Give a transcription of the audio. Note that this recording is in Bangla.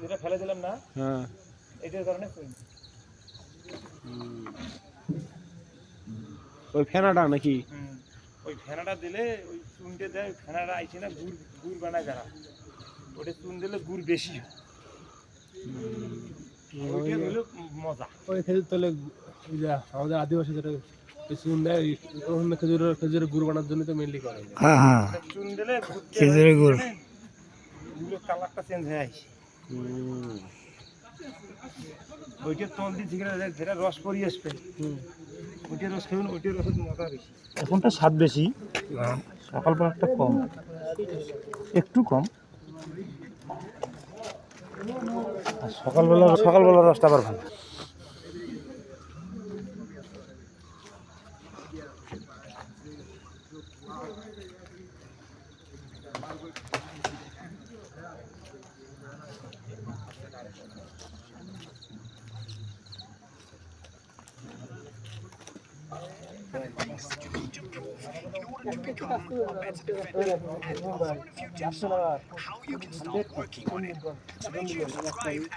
যেটা ফেলে দিলাম না। হ্যাঁ। এটার কারণে ওই ফেনাটা নাকি? হুম। ওই ফেনাটা দিলে ওই চুনটে দেয় ওই ফেনাটা আইছে না গুড় গুড় বানায় যারা। ওটা চুন দিলে গুড় বেশি ওইটা হলো মজা। ওই খেজুর তলে আমাদের আদিবাসী যেটা চুন দেয় খেজুরের খেজুরের গুড় বানার জন্য তো মেনলি করে। হ্যাঁ হ্যাঁ। চুন দিলে খেজুরের গুড়। কালারটা চেঞ্জ হয়ে আসে ওইটার তল দিয়ে যেটা যেটা রস পরি আসবে ওইটার রস খাবেন ওইটার রসের মজা বেশি। এখনটা স্বাদ বেশি সকালবেলাটা কম। একটু কম। সকালবেলা সকালবেলা রসটা আবার ভালো। How you can start working on it. So make sure you subscribe